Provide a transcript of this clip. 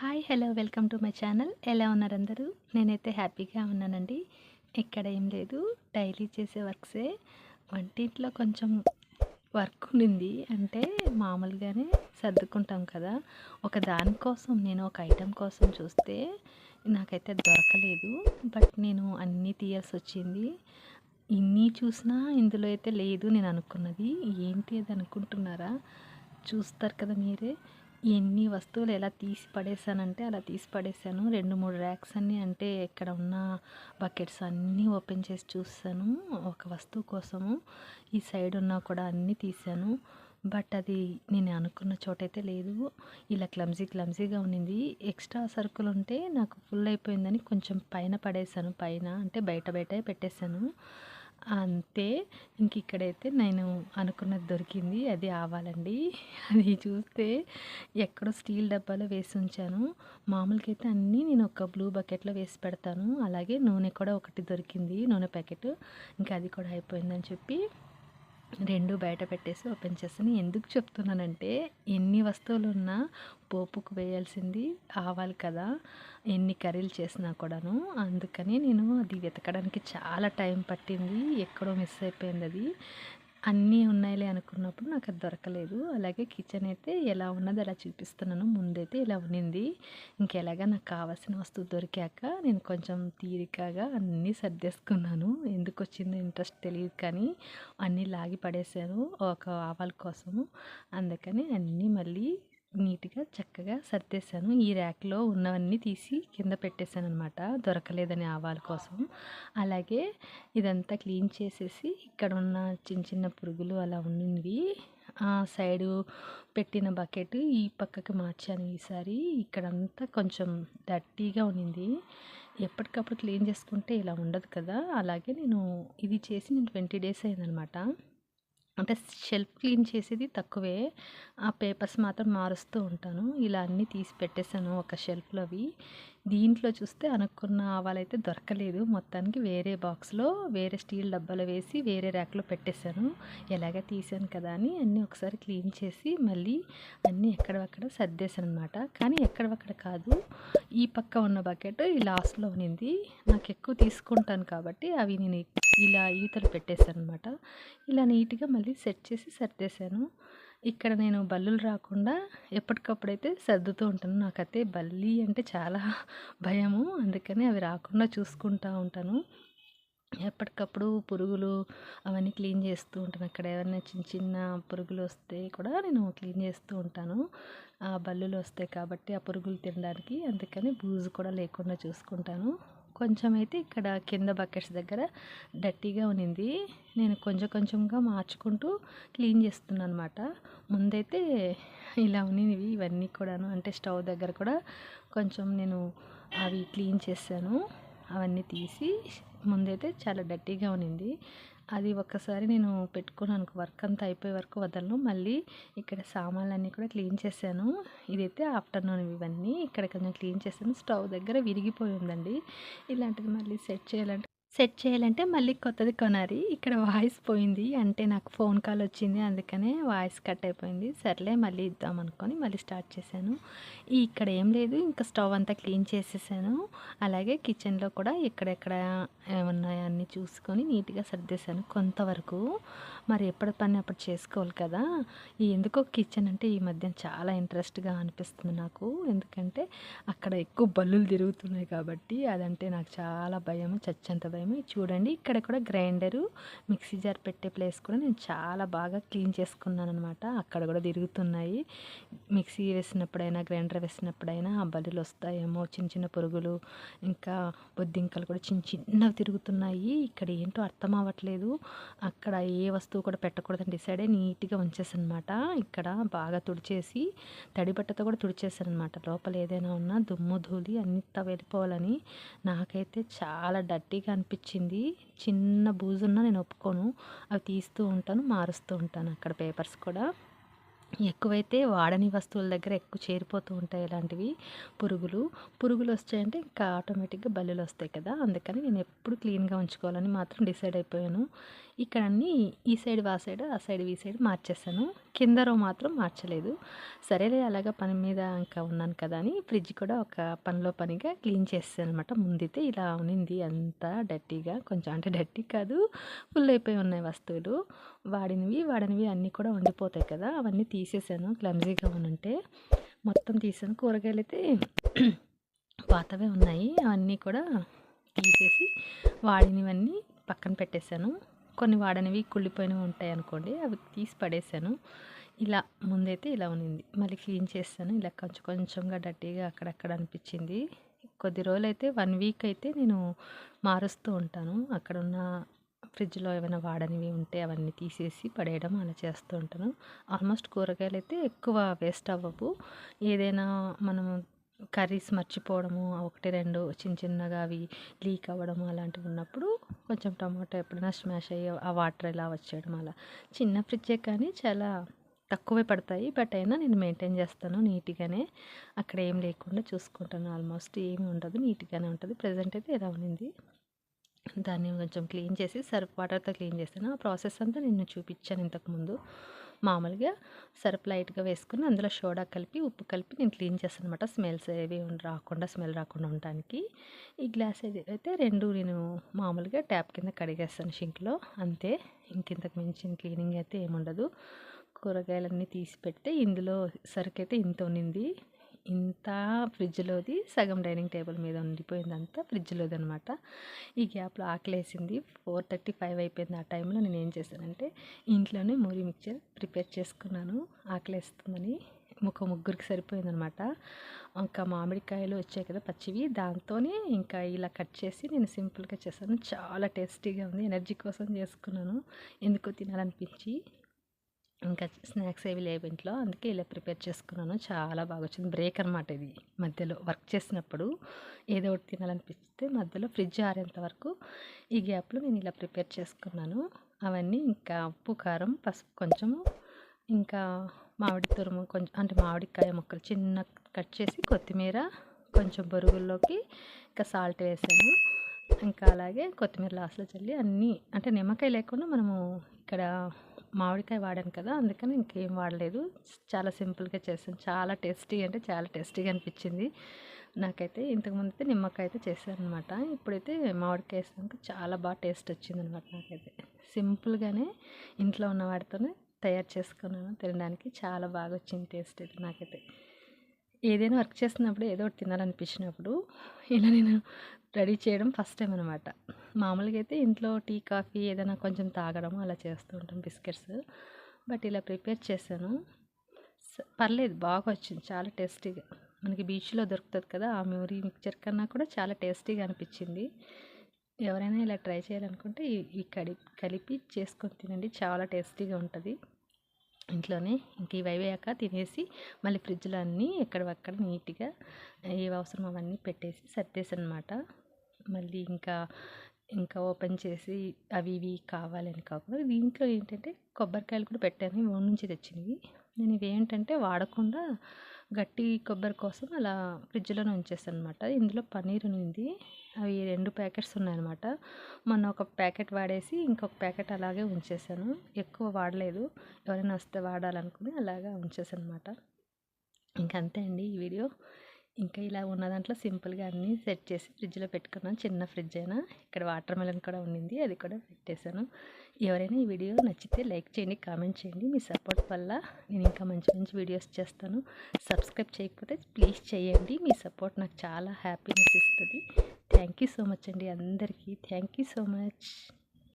Hi hello welcome to my channel. ఎలా ఉన్నారు అందరూ? నేనైతే హ్యాపీగా ఉన్నానండి. ఎక్కడ ఏం లేదు డైలీ చేసే వర్క్సే. వంటింట్లో కొంచెం వర్క్ ఉండింది. అంటే మామూలుగానే సర్దుకుంటాం కదా. ఒక దానికోసం నేను ఒక ఐటెం కోసం చూస్తే నాకైతే దొరకలేదు. బట్ నేను అన్నీ తీయాల్సి వచ్చింది. ఇన్ని చూసినా ఇందులో అయితే లేదు నేను అనుకున్నది. ఏంటి అది అనుకుంటున్నారా? చూస్తారు కదా మీరే. ఎన్ని వస్తువులు ఎలా తీసి పడేసానంటే అలా తీసి పడేసాను. రెండు మూడు ర్యాక్స్ అన్నీ అంటే ఇక్కడ ఉన్న బకెట్స్ అన్నీ ఓపెన్ చేసి చూస్తాను. ఒక వస్తువు కోసము ఈ సైడ్ ఉన్నా కూడా అన్నీ తీసాను బట్ అది నేను అనుకున్న చోటైతే లేదు. ఇలా క్లమ్జీ క్లమ్జీగా ఉన్నింది. ఎక్స్ట్రా సరుకులు ఉంటే నాకు ఫుల్ అయిపోయిందని కొంచెం పైన పడేసాను. పైన అంటే బయట బయట పెట్టేశాను. అంతే. ఇంక ఇక్కడైతే నేను అనుకున్నది దొరికింది. అది ఆవాలండి. అది చూస్తే ఎక్కడో స్టీల్ డబ్బాలో వేసి ఉంచాను. మామూలుగా అయితే అన్నీ నేను ఒక బ్లూ బకెట్లో వేసి పెడతాను. అలాగే నూనె కూడా ఒకటి దొరికింది నూనె ప్యాకెట్. ఇంకా అది కూడా అయిపోయిందని చెప్పి రెండు బయట పెట్టేసి ఓపెన్ చేస్తాను ఎందుకు చెప్తున్నానంటే ఎన్ని వస్తువులు ఉన్నా పోపుకు వేయాల్సింది ఆవాలి కదా. ఎన్ని కర్రీలు చేసినా కూడాను. అందుకని నేను అది వెతకడానికి చాలా టైం పట్టింది. ఎక్కడో మిస్ అయిపోయింది అది. అన్నీ ఉన్నాయిలే అనుకున్నప్పుడు నాకు అది దొరకలేదు. అలాగే కిచెన్ అయితే ఎలా ఉన్నది అలా చూపిస్తున్నాను. ముందైతే ఇలా ఉన్నింది. ఇంకెలాగా నాకు కావాల్సిన వస్తువు దొరికాక నేను కొంచెం తీరికగా అన్నీ సర్దేసుకున్నాను. ఎందుకు వచ్చిందో ఇంట్రెస్ట్ తెలియదు కానీ అన్నీ లాగి పడేసాను ఒక ఆవాల కోసము. అందుకని అన్నీ మళ్ళీ నీట్గా చక్కగా సర్దేశాను. ఈ ర్యాక్లో ఉన్నవన్నీ తీసి కింద పెట్టేశాను అనమాట దొరకలేదని ఆవాల కోసం. అలాగే ఇదంతా క్లీన్ చేసేసి ఇక్కడ ఉన్న చిన్న చిన్న పురుగులు అలా ఉండినవి ఆ సైడు పెట్టిన బకెట్ ఈ పక్కకి మార్చాను ఈసారి. ఇక్కడంతా కొంచెం డర్టీగా ఉన్నింది. ఎప్పటికప్పుడు క్లీన్ చేసుకుంటే ఇలా ఉండదు కదా? అలాగే నేను ఇది చేసి నేను ట్వంటీ డేస్ అయిందనమాట అంటే షెల్ఫ్ క్లీన్ చేసేది తక్కువే. ఆ పేపర్స్ మాత్రం మారుస్తూ ఉంటాను. ఇలా అన్నీ తీసి పెట్టేశాను ఒక షెల్ఫ్లో అవి. దీంట్లో చూస్తే అనుకున్న ఆవాలైతే దొరకలేదు. మొత్తానికి వేరే బాక్స్లో వేరే స్టీల్ డబ్బాలో వేసి వేరే ర్యాక్లో పెట్టేశాను. ఎలాగ తీసాను కదా అని అన్నీ ఒకసారి క్లీన్ చేసి మళ్ళీ అన్నీ ఎక్కడవక్కడ సర్దేశాను అనమాట కానీ ఎక్కడవక్కడ కాదు. ఈ పక్క ఉన్న బకెట్ ఈ లాస్ట్లో ఉన్నింది. నాకు ఎక్కువ తీసుకుంటాను కాబట్టి అవి నేను ఇలా ఈతలు పెట్టేశాను అనమాట ఇలా నీట్గా మళ్ళీ సెట్ చేసి సర్దేశాను. ఇక్కడ నేను బల్లులు రాకుండా ఎప్పటికప్పుడైతే సర్దుతూ ఉంటాను. నాకైతే బల్లి అంటే చాలా భయము. అందుకని అవి రాకుండా చూసుకుంటూ ఉంటాను. ఎప్పటికప్పుడు పురుగులు అవన్నీ క్లీన్ చేస్తూ ఉంటాను. అక్కడ ఏమైనా చిన్న చిన్న పురుగులు వస్తే కూడా నేను క్లీన్ చేస్తూ ఉంటాను. ఆ బల్లులు వస్తాయి కాబట్టి ఆ పురుగులు తినడానికి. అందుకని బూజు కూడా లేకుండా చూసుకుంటాను. కొంచెం అయితే ఇక్కడ కింద బకెట్స్ దగ్గర డట్టీగా ఉన్నింది. నేను కొంచెం కొంచెంగా మార్చుకుంటూ క్లీన్ చేస్తున్నాను అనమాట ముందైతే ఇలా ఉన్నివి ఇవన్నీ కూడాను అంటే స్టవ్ దగ్గర కూడా కొంచెం నేను అవి క్లీన్ చేశాను. అవన్నీ తీసి ముందైతే చాలా డట్టీగా ఉన్నింది. అది ఒక్కసారి నేను పెట్టుకున్నాను వర్క్ అంతా అయిపోయే వరకు వదలను. మళ్ళీ ఇక్కడ సామాన్లన్నీ కూడా క్లీన్ చేశాను. ఇదైతే ఆఫ్టర్నూన్ ఇవన్నీ. ఇక్కడ కొంచెం క్లీన్ చేశాను. స్టవ్ దగ్గర విరిగిపోయి ఉందండి. ఇలాంటిది మళ్ళీ సెట్ చేయాలంటే సెట్ చేయాలంటే మళ్ళీ కొత్తది కొనాలి. ఇక్కడ వాయిస్ పోయింది. అంటే నాకు ఫోన్ కాల్ వచ్చింది. అందుకనే వాయిస్ కట్ అయిపోయింది. సర్లే మళ్ళీ ఇద్దాం అనుకొని మళ్ళీ స్టార్ట్ చేశాను. ఇక్కడ ఏం లేదు. ఇంకా స్టవ్ అంతా క్లీన్ చేసేసాను. అలాగే కిచెన్లో కూడా ఎక్కడెక్కడ ఏమున్నాయో అన్నీ చూసుకొని నీట్గా సర్దేశాను. కొంతవరకు మరి ఎప్పటి పని అప్పుడు చేసుకోవాలి కదా. ఈ ఎందుకో కిచెన్ అంటే ఈ మధ్య చాలా ఇంట్రెస్ట్గా అనిపిస్తుంది నాకు. ఎందుకంటే అక్కడ ఎక్కువ బల్లులు తిరుగుతున్నాయి కాబట్టి అదంటే నాకు చాలా భయం చచ్చంత భయం చూడండి. ఇక్కడ కూడా గ్రైండరు మిక్సీ జార్ పెట్టే ప్లేస్ కూడా నేను చాలా బాగా క్లీన్ చేసుకున్నాను అనమాట అక్కడ కూడా తిరుగుతున్నాయి. మిక్సీ వేసినప్పుడైనా గ్రైండర్ వేసినప్పుడైనా ఆ బల్లులు వస్తాయేమో చిన్న చిన్న పురుగులు ఇంకా బొద్దింకలు కూడా చిన్న చిన్నవి తిరుగుతున్నాయి. ఇక్కడ ఏంటో అర్థం అవ్వట్లేదు. అక్కడ ఏ వస్తువు కూడా పెట్టకూడదని డిసైడ్ అయ్యి నీట్గా ఉంచేసనమాట అనమాట ఇక్కడ బాగా తుడిచేసి తడి బట్టతో కూడా తుడిచేసాను అనమాట లోపల ఏదైనా ఉన్నా దుమ్ము ధూళి అంతా వెళ్ళిపోవాలని నాకైతే చాలా డర్టీగా అనిపించింది చిన్న బూజున్నా నేను ఒప్పుకోను. అవి తీస్తూ ఉంటాను మారుస్తూ ఉంటాను అక్కడ పేపర్స్ కూడా. ఎక్కువైతే వాడని వస్తువుల దగ్గర ఎక్కువ చేరిపోతూ ఉంటాయి ఇలాంటివి పురుగులు. పురుగులు వచ్చాయంటే ఇంకా ఆటోమేటిక్గా బల్లులు వస్తాయి కదా అందుకని నేను ఎప్పుడు క్లీన్గా ఉంచుకోవాలని మాత్రం డిసైడ్ అయిపోయాను. ఇక్కడ అన్నీ ఈ సైడ్ ఆ సైడ్ ఆ సైడ్ ఈ సైడ్ మార్చేసాను కింద రో మాత్రం మార్చలేదు. సరేలే అలాగా పని మీద ఇంకా ఉన్నాను కదా అని ఫ్రిడ్జ్ కూడా ఒక పనిలో పనిగా క్లీన్ చేస్తాను అనమాట ముందైతే ఇలా ఉనింది అంతా డర్టీగా కొంచెం అంటే డర్టీ కాదు ఫుల్ అయిపోయి ఉన్నాయి వస్తువులు. వాడినవి వాడనివి అన్నీ కూడా ఉండిపోతాయి కదా అవన్నీ తీసేసాను. క్లమ్జీగా ఉంటే మొత్తం తీసాను. కూరగాయలు అయితే పాతవే ఉన్నాయి. అవన్నీ కూడా తీసేసి వాడినవన్నీ పక్కన పెట్టేశాను. కొన్ని వాడనివి కుళ్ళిపోయినవి ఉంటాయి అనుకోండి అవి తీసి పడేసాను ఇలా ముందైతే ఇలా ఉన్నింది. మళ్ళీ క్లీన్ చేస్తాను. ఇలా కొంచెం కొంచెంగా డర్టీగా అక్కడక్కడ అనిపించింది. కొద్ది రోజులైతే వన్ వీక్ అయితే నేను మారుస్తూ ఉంటాను. అక్కడ ఉన్న ఫ్రిడ్జ్లో ఏమైనా వాడనివి ఉంటే అవన్నీ తీసేసి పడేయడం అలా చేస్తూ ఉంటాను. ఆల్మోస్ట్ కూరగాయలు అయితే ఎక్కువ వేస్ట్ అవ్వవు. ఏదైనా మనము కర్రీస్ మర్చిపోవడము ఒకటి రెండు చిన్న చిన్నగా అవి లీక్ అవ్వడము అలాంటివి ఉన్నప్పుడు కొంచెం టమాటా ఎప్పుడైనా స్మాష్ అయ్యి ఆ వాటర్ ఇలా వచ్చేయడం అలా. చిన్న ఫ్రిడ్జే కానీ చాలా తక్కువే పడతాయి. బట్ అయినా నేను మెయింటైన్ చేస్తాను నీట్గానే. అక్కడ ఏం లేకుండా చూసుకుంటాను. ఆల్మోస్ట్ ఏమి ఉండదు. నీట్గానే ఉంటుంది. ప్రజెంట్ అయితే ఇలా ఉన్నింది దాన్ని కొంచెం క్లీన్ చేసి సర్ఫ్ వాటర్తో క్లీన్ చేస్తాను. ఆ ప్రాసెస్ అంతా నేను చూపించాను ఇంతకుముందు. మామూలుగా సర్ఫ్ లైట్గా వేసుకుని అందులో సోడా కలిపి ఉప్పు కలిపి నేను క్లీన్ చేస్తాను అనమాట స్మెల్స్ ఏవి రాకుండా స్మెల్ రాకుండా ఉండడానికి ఈ గ్లాస్ అయితే రెండు నేను మామూలుగా ట్యాప్ కింద కడిగేస్తాను షింక్లో. అంతే. ఇంకింతకు మించిన క్లీనింగ్ అయితే ఏముండదు. కూరగాయలన్నీ తీసి పెడితే ఇందులో సరుకు అయితే ఇంత ఉన్నింది. ఇంత ఫ్రిడ్జ్లోది సగం డైనింగ్ టేబుల్ మీద ఉండిపోయింది అంతా ఫ్రిడ్జ్లోది అనమాట ఈ గ్యాప్లో ఆకలేసింది. ఫోర్ థర్టీ ఫైవ్ అయిపోయింది ఆ టైంలో నేను ఏం చేశానంటే ఇంట్లోనే మూరీ మిక్చర్ ప్రిపేర్ చేసుకున్నాను. ఆకలేస్తుందని ఒక ముగ్గురికి సరిపోయిందనమాట. ఇంకా మామిడికాయలు వచ్చాయి కదా పచ్చివి దాంతోనే ఇంకా ఇలా కట్ చేసి నేను సింపుల్గా చేశాను. చాలా టేస్టీగా ఉంది. ఎనర్జీ కోసం చేసుకున్నాను. ఎందుకో తినాలనిపించి. ఇంకా స్నాక్స్ ఏవి లేవు ఇంట్లో. అందుకే ఇలా ప్రిపేర్ చేసుకున్నాను. చాలా బాగా వచ్చింది బ్రేక్ అనమాట ఇది మధ్యలో వర్క్ చేసినప్పుడు. ఏదో ఒకటి తినాలనిపిస్తే మధ్యలో ఫ్రిడ్జ్ ఆరేంత వరకు ఈ గ్యాప్లో నేను ఇలా ప్రిపేర్ చేసుకున్నాను. అవన్నీ ఇంకా ఉప్పు కారం పసుపు కొంచెము ఇంకా మామిడి తురుము కొంచెం అంటే మామిడికాయ ముక్కలు చిన్న కట్ చేసి కొత్తిమీర కొంచెం బొరుగుల్లోకి ఇంకా సాల్ట్ వేసాను. ఇంకా అలాగే కొత్తిమీర లాస్ట్లో చల్లి అన్నీ అంటే నిమ్మకాయ లేకుండా మనము ఇక్కడ మామిడికాయ వాడాను కదా అందుకని ఇంకేం వాడలేదు. చాలా సింపుల్గా చేసాను చాలా టేస్టీ అంటే చాలా టేస్టీగా అనిపించింది. నాకైతే ఇంతకుముందు అయితే నిమ్మకాయ అయితే చేశాను అనమాట ఇప్పుడైతే మామిడికాయ వేసినాక చాలా బాగా టేస్ట్ వచ్చింది అనమాట నాకైతే. సింపుల్గానే ఇంట్లో ఉన్న వాటితోనే తయారు చేసుకున్నాను. తినడానికి చాలా బాగా వచ్చింది టేస్ట్ అయితే నాకైతే. ఏదైనా వర్క్ చేస్తున్నప్పుడు ఏదో ఒకటి తినాలనిపించినప్పుడు ఇలా నేను రెడీ చేయడం ఫస్ట్ టైం అనమాట మామూలుగా అయితే ఇంట్లో టీ కాఫీ ఏదైనా కొంచెం తాగడం అలా చేస్తూ ఉంటాం బిస్కెట్స్. బట్ ఇలా ప్రిపేర్ చేశాను. పర్లేదు బాగా వచ్చింది చాలా టేస్టీగా. మనకి బీచ్లో దొరుకుతుంది కదా ఆ మ్యూరీ మిక్చర్ కన్నా కూడా చాలా టేస్టీగా అనిపించింది. ఎవరైనా ఇలా ట్రై చేయాలనుకుంటే ఈ కడి కలిపి చేసుకొని తినండి చాలా టేస్టీగా ఉంటుంది. ఇంట్లోనే ఇంక ఇవి అయిపోయాక తినేసి మళ్ళీ ఫ్రిడ్జ్లో అన్నీ ఎక్కడవక్కడ నీట్గా ఏవి అవసరం అవన్నీ పెట్టేసి సర్దేసనమాట అనమాట మళ్ళీ ఇంకా ఇంకా ఓపెన్ చేసి అవి ఇవి కావాలని కాకుండా దీంట్లో ఏంటంటే కొబ్బరికాయలు కూడా పెట్టాను. ఊరి నుంచి తెచ్చినవి. నేను ఇవేంటంటే వాడకుండా గట్టి కొబ్బరి కోసం అలా ఫ్రిడ్జ్లోనే ఉంచేసానమాట అనమాట ఇందులో పన్నీర్ ఉంది అవి రెండు ప్యాకెట్స్ ఉన్నాయన్నమాట. మొన్న ఒక ప్యాకెట్ వాడేసి ఇంకొక ప్యాకెట్ అలాగే ఉంచేసాను ఎక్కువ వాడలేదు. ఎవరైనా వస్తే వాడాలనుకుని అలాగా ఉంచేసాను అనమాట ఇంకంతే అండి ఈ వీడియో. ఇంకా ఇలా ఉన్న దాంట్లో సింపుల్గా అన్నీ సెట్ చేసి ఫ్రిడ్జ్లో పెట్టుకున్నాను చిన్న ఫ్రిడ్జ్ అయినా ఇక్కడ వాటర్ మెలన్ కూడా ఉండింది అది కూడా పెట్టేశాను. ఎవరైనా ఈ వీడియో నచ్చితే లైక్ చేయండి కామెంట్ చేయండి. మీ సపోర్ట్ వల్ల నేను ఇంకా మంచి మంచి వీడియోస్ చేస్తాను. సబ్స్క్రైబ్ చేయకపోతే ప్లీజ్ చేయండి. మీ సపోర్ట్ నాకు చాలా హ్యాపీనెస్ ఇస్తుంది. థ్యాంక్ యూ సో మచ్ అండి అందరికీ. Thank you so much.